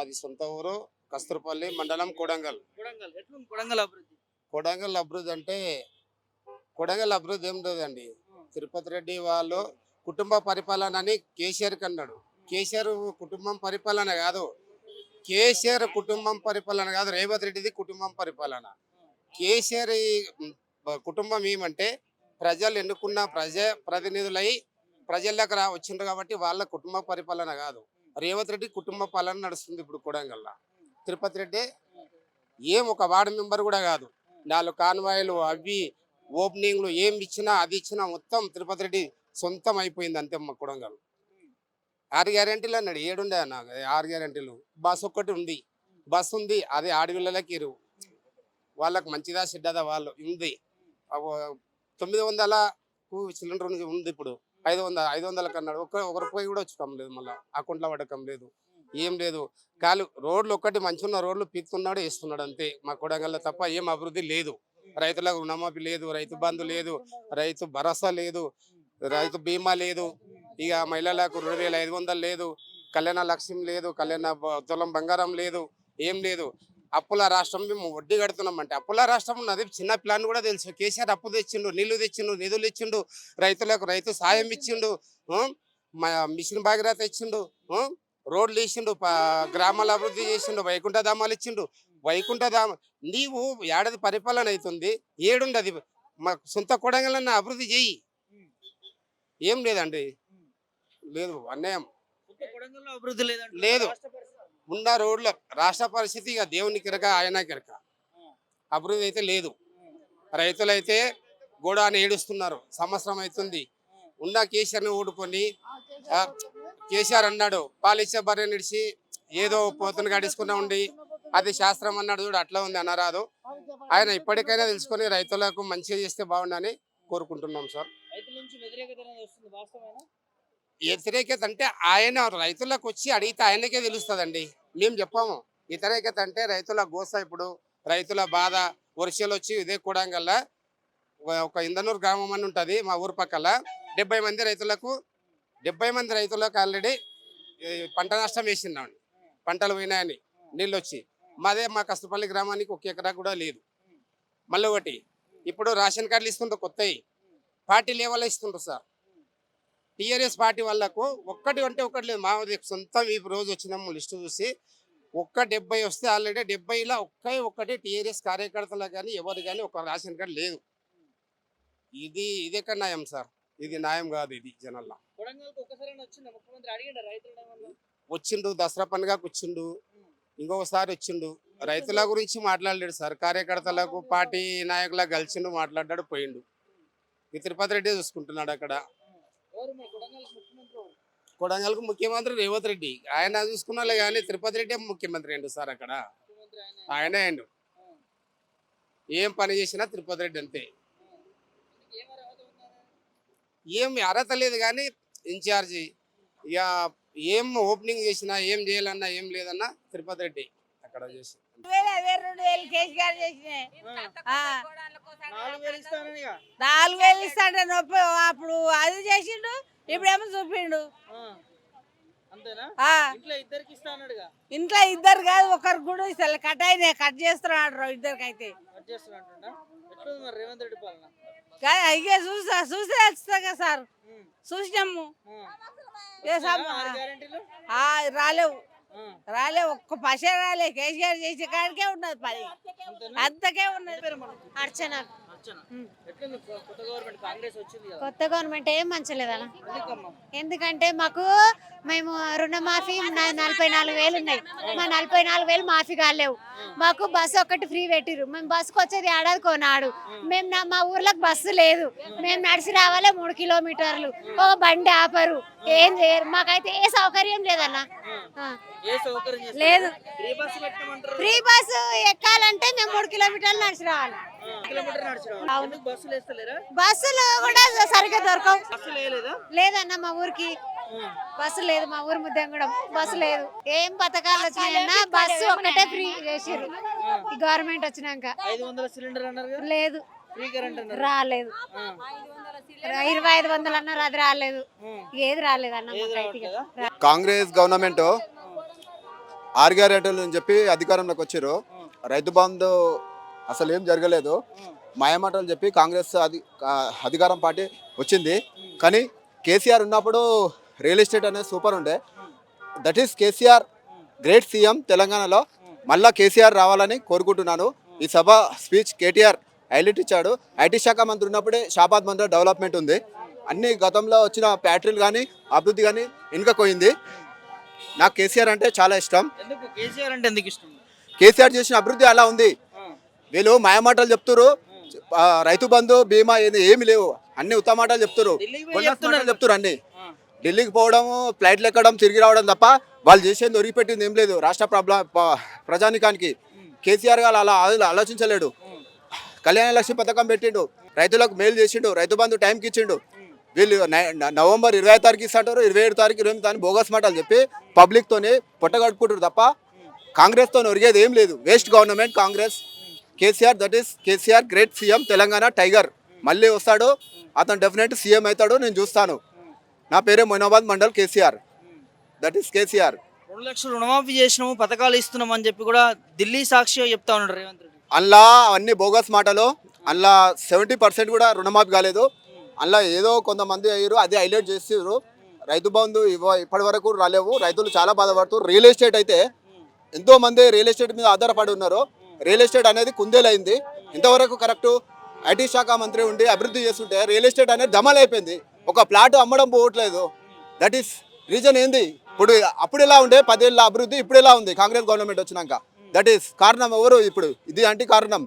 మాది సొంత ఊరు కస్తూర్పల్లి మండలం కొడంగల్. కొడంగల్. ఎట్లుంది కొడంగల్ అభివృద్ధి? కొడంగల్ అభివృద్ధి అంటే కొడంగల్ అభివృద్ధి ఏం లేదండి. తిరుపతి రెడ్డి వాళ్ళు కుటుంబ పరిపాలన అని కేసీఆర్ కన్నాడు కేసీఆర్ కుటుంబం పరిపాలన కాదు. కేసీఆర్ కుటుంబం పరిపాలన కాదు. రేవంత్ రెడ్డిది కుటుంబం పరిపాలన. కేసీఆర్ కుటుంబం ఏమంటే ప్రజలు ఎన్నుకున్న ప్రజా ప్రతినిధులై ప్రజల్లోకి రా వచ్చిండ్రు కాబట్టి వాళ్ళ కుటుంబ పరిపాలన కాదు. రేవంత్ రెడ్డి కుటుంబ పాలన నడుస్తుంది ఇప్పుడు కొడంగల్లా. తిరుపతి రెడ్డి ఏం ఒక వార్డు మెంబర్ కూడా కాదు. నాలుగు కాన్వాయిలు అవి ఓపెనింగ్లు ఏం ఇచ్చినా అది ఇచ్చినా మొత్తం తిరుపతి రెడ్డి సొంతం అయిపోయింది అంతే మా కొడంగల్. ఆరు గ్యారెంటీలు అన్నాడు. ఏడుండే అన్న? ఆరు గ్యారెంటీలు. బస్ ఒక్కటి ఉంది. బస్ ఉంది. అది ఆడపిల్లలకి ఇరు. వాళ్ళకి మంచిదా చెడ్డదా వాళ్ళు ఉంది. తొమ్మిది వందలకు సిలిండర్ ఉంది ఇప్పుడు. ఐదు వందల ఐదు వందలకు అన్నాడు ఒక్క ఒక రూపాయి కూడా వచ్చటం లేదు మళ్ళీ. అకౌంట్లో పడకం లేదు. ఏం లేదు. కాలు రోడ్లు ఒక్కటి మంచి ఉన్న రోడ్లు పీక్కున్నాడు వేస్తున్నాడు అంతే. మా కొడంగల్లో తప్ప ఏం అభివృద్ధి లేదు. రైతులకు రుణమాఫీ లేదు రైతు బంధు లేదు రైతు భరోసా లేదు రైతు బీమా లేదు. ఇక మహిళలకు రెండు వేల ఐదు వందలు లేదు. కళ్యాణ లక్ష్యం లేదు కళ్యాణ తులం బంగారం లేదు. ఏం లేదు. అప్పుల రాష్ట్రం మేము వడ్డీ కడుతున్నాం అంటే అప్పుల రాష్ట్రం ఉన్నది చిన్న ప్లాన్ కూడా తెలుసు కేసీఆర్ అప్పు తెచ్చిండు నీళ్ళు తెచ్చిండు నిధులు ఇచ్చిండు రైతులకు రైతు సాయం ఇచ్చిండు మిషన్ భాగీరథ ఇచ్చిండు? రోడ్లు వేసిండు ప- గ్రామాల అభివృద్ధి చేసిండు వైకుంఠ ధామాలు ఇచ్చిండు వైకుంఠ ధామ నీవు ఏడాది పరిపాలన అవుతుంది ఏడుండది మా సొంత కొడంగలన్న అభివృద్ధి చెయ్యి ఏం లేదండి లేదు అన్యాయం అభివృద్ధి లేదు. ఉన్న రోడ్ల రాష్ట్ర పరిస్థితి ఇక దేవుని కిరక ఆయన కిరక. అభివృద్ధి అయితే లేదు. రైతులైతే గోడాన్ని ఏడుస్తున్నారు. సంవత్సరం అవుతుంది. ఉన్న కేసీఆర్ని ఓడుకొని కేసీఆర్ అన్నాడు పాలిచ్చే బర్రె నిడిచి ఏదో పోతుని గడుచుకున్నా ఉండి అది శాస్త్రం అన్నాడు చూడు అట్లా ఉంది అనరాదు. ఆయన ఇప్పటికైనా తెలుసుకొని రైతులకు మంచిగా చేస్తే బాగుండని కోరుకుంటున్నాం సార్. వ్యతిరేకత అంటే ఆయన రైతులకు వచ్చి అడిగితే ఆయనకే తెలుస్తుందండి. మేము చెప్పాము వ్యతిరేకత అంటే రైతుల గోస ఇప్పుడు రైతుల బాధ వర్షాలు వచ్చి ఇదే కూడంగల్లా ఒక ఇందనూరు గ్రామం అని ఉంటుంది మా ఊరు పక్కల డెబ్బై మంది రైతులకు డెబ్బై మంది రైతులకు ఆల్రెడీ పంట నష్టం వేసిందండి. పంటలు పోయినాయని నీళ్ళు వచ్చి. మాదే మా కష్టపల్లి గ్రామానికి ఒక ఎకరా కూడా లేదు. మళ్ళీ ఒకటి ఇప్పుడు రేషన్ కార్డులు ఇస్తుండ్రు కొత్తవి పార్టీ లెవెల్ ఇస్తుండ్రు సార్. టీఆర్ఎస్ పార్టీ వాళ్ళకు ఒక్కటి అంటే ఒకటి లేదు. మా సొంతం ఈ రోజు వచ్చినాము లిస్టు చూసి ఒక్క డెబ్బై వస్తే ఆల్రెడీ డెబ్బైలో ఒక్క ఒక్కటి టీఆర్ఎస్ కార్యకర్తలు కానీ ఎవరు కానీ ఒక రేషన్ కార్డు లేదు. ఇది ఇది ఎక్కడ న్యాయం సార్? ఇది న్యాయం కాదు ఇది జనాల్లో. వచ్చిండు దసరా పండుగకు వచ్చిండు ఇంకొకసారి వచ్చిండు. రైతుల గురించి మాట్లాడలేడు సార్. కార్యకర్తలకు పార్టీ నాయకులకు కలిసిండు మాట్లాడాడు పోయిండు. ఈ తిరుపతి రెడ్డి చూసుకుంటున్నాడు అక్కడ. కొడంగల్కి ముఖ్యమంత్రి ఎవరు? కొడంగల్కు ముఖ్యమంత్రి రేవంత్ రెడ్డి. ఆయన చూసుకున్నా కానీ తిరుపతి రెడ్డి ముఖ్యమంత్రి అండి సార్ అక్కడ. ఆయన. అండు ఏం పని చేసినా తిరుపతి రెడ్డి అంతే ఏం అర్హత లేదు కానీ ఇన్ఛార్జి ఇక ఏం ఓపెనింగ్ చేసినా ఏం చేయాలన్నా ఏం లేదన్నా తిరుపతి రెడ్డి అక్కడ చేసి. వేలు రెండు వేలు కేసీఆర్ చేసినాయి. నాలుగు వేలు ఇస్తాంటే నొప్పి అప్పుడు అది చేసిండు ఇప్పుడేమో చూపిండు. ఆ. అంతేనా? ఆ, ఇంట్లో ఇద్దరికి ఇస్తా అన్నాడుగా ఇంట్లో ఇద్దరు కాదు ఒకరికి కూడా ఇస్తారు కట్ అయినాయి కట్ చేస్తున్నాడు ఇద్దరికి అయితే కానీ అయ్యే చూసా చూసే వస్తా కదా సార్. చూసినాము. రాలేవు. రాలే ఒక్క పసే రాలే. కేసీఆర్ చేసే కాడికే ఉన్నది పని అంతకే ఉన్నది. అర్చన. కొత్త గవర్నమెంట్ ఏం ఎందుకమ్మా? ఎందుకంటే మాకు మేము రుణమాఫీ నలభై నాలుగు వేలు ఉన్నాయి. మా నలభై నాలుగు వేలు మాఫీ కాలేవు. మాకు బస్సు ఒకటి ఫ్రీ పెట్టిరు మేము బస్సుకు వచ్చేది ఏడాది కొనాడు మేము మా ఊర్లోకి బస్సు లేదు. మేము నడిచి రావాలి మూడు కిలోమీటర్లు. ఒక బండి ఆపరు. ఏం చేయరు. మాకైతే ఏ సౌకర్యం లేదన్న? లేదు. ఫ్రీ బస్సు పెట్టమంటారు. ఫ్రీ బస్సు ఎక్కాలంటే మేము మూడు కిలోమీటర్లు నడిచి రావాలి. బస్సులు కూడా సరిగ్గా దొరకవు. లేదన్న మా ఊరికి. బస్సు లేదు మా ఊరు ముద్దంగడం. బస్సు లేదు. ఏం పథకాలు వచ్చినాయన్నా బస్సు ఒకటే ఫ్రీ చేసిర్రు. ఈ గవర్నమెంట్ వచ్చినాక. లేదు. రాలేదు. ఇరవై ఐదు వందలు అన్నారు అది రాలేదు. ఏది రాలేదు అన్న? కాంగ్రెస్ గవర్నమెంట్ ఆరు గ్యారెంటీలు అని చెప్పి అధికారంలోకి వచ్చారు రైతు బంధు అసలు ఏం జరగలేదు. మాయమాటలు చెప్పి కాంగ్రెస్ అధి అధికారం పార్టీ వచ్చింది. కానీ కేసీఆర్ ఉన్నప్పుడు రియల్ ఎస్టేట్ అనేది సూపర్ ఉండే. That is KCR great CM తెలంగాణలో. మళ్ళా కేసీఆర్ రావాలని కోరుకుంటున్నాను. ఈ సభ స్పీచ్ కేటీఆర్ హైలైట్ ఇచ్చాడు. ఐటీ శాఖ మంత్రి ఉన్నప్పుడే షాబాద్ మంత్రి డెవలప్మెంట్ ఉంది. అన్ని గతంలో వచ్చిన ఫ్యాక్టరీలు కానీ అభివృద్ధి కానీ వెనుక పోయింది. నాకు కేసీఆర్ అంటే చాలా ఇష్టం. కేసీఆర్ అంటే ఎందుకు ఇష్టం? కేసీఆర్ చేసిన అభివృద్ధి అలా ఉంది. వీళ్ళు మాయమాటలు చెప్తున్నారు ఆ, రైతు బంధు బీమా ఏది ఏమి లేవు. అన్ని ఉత్తమ మాటలు చెప్తున్నారు ఢిల్లీకి పోయి బోనస్ చెప్తున్నారు. మాటలు చెప్తున్నారు అన్ని. ఢిల్లీకి పోవడం ఫ్లైట్లు ఎక్కడం తిరిగి రావడం తప్ప వాళ్ళు చేసేది ఒరిగిపెట్టింది ఏం లేదు. రాష్ట్ర ప్రజానికానికి కేసీఆర్ గారు అలా ఆలో- ఆలోచించలేడు. కళ్యాణ లక్ష్మి పథకం పెట్టిండు. రైతులకు మేలు చేసిండు. రైతు బంధు టైంకి ఇచ్చిండు. వీళ్ళు నవంబర్ ఇరవై తారీఖు ఇస్తాడు ఇరవై ఏడు తారీఖు ఇరవై తారీఖు బోగస్ మాటలు చెప్పి పబ్లిక్తోనే పొట్టగడుపుకుంటారు తప్ప కాంగ్రెస్తో ఒరిగేది ఏం లేదు. Waste government Congress. KCR that is KCR great CM Telangana tiger మళ్ళీ వస్తాడు. అతను డెఫినెట్ సీఎం అవుతాడు నేను చూస్తాను. నా పేరే Moinabad mandal KCR. That is KCR. రెండు లక్షలు రుణమాఫీ చేసినాము పథకాలు ఇస్తున్నాం అని చెప్పి కూడా ఢిల్లీ సాక్షిగా చెప్తా ఉన్నాడు రేవంత్ రెడ్డి. అందులో అన్ని బోగస్ మాటలు అందులో సెవెంటీ పర్సెంట్ కూడా రుణమాఫీ కాలేదు. అందులో ఏదో కొంతమంది అయ్యారు అది హైలైట్ చేసారు రైతు బంధు ఇవ్వ ఇప్పటి వరకు రాలేవు. రైతులు చాలా బాధపడుతారు రియల్ ఎస్టేట్ అయితే ఎంతో మంది రియల్ ఎస్టేట్ మీద ఆధారపడి ఉన్నారు. రియల్ ఎస్టేట్ అనేది కుందేలైంది. ఇంతవరకు కరెక్ట్ ఐటీ శాఖ మంత్రి ఉండి అభివృద్ధి చేస్తుంటే రియల్ ఎస్టేట్ అనేది దమలైపోయింది ఒక ప్లాట్ అమ్మడం పోవట్లేదు. దట్ ఈస్ రీజన్ ఏంది? ఇప్పుడు అప్పుడు ఎలా ఉండే? పదేళ్ళ అభివృద్ధి ఇప్పుడు ఎలా ఉంది? కాంగ్రెస్ గవర్నమెంట్ వచ్చినాక. దట్ ఈస్ కారణం ఎవరు? ఇప్పుడు ఇది అంటే కారణం.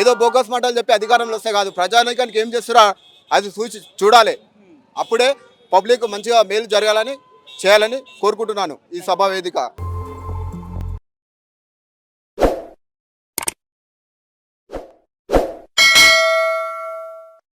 ఏదో బోగస్ మాటలు చెప్పి అధికారంలో వస్తే కాదు. ప్రజానీకానికి ఏం చేస్తారా? అది చూసి చూడాలి. అప్పుడే పబ్లిక్ మంచిగా మేలు జరగాలని చేయాలని కోరుకుంటున్నాను. ఈ సభా వేదిక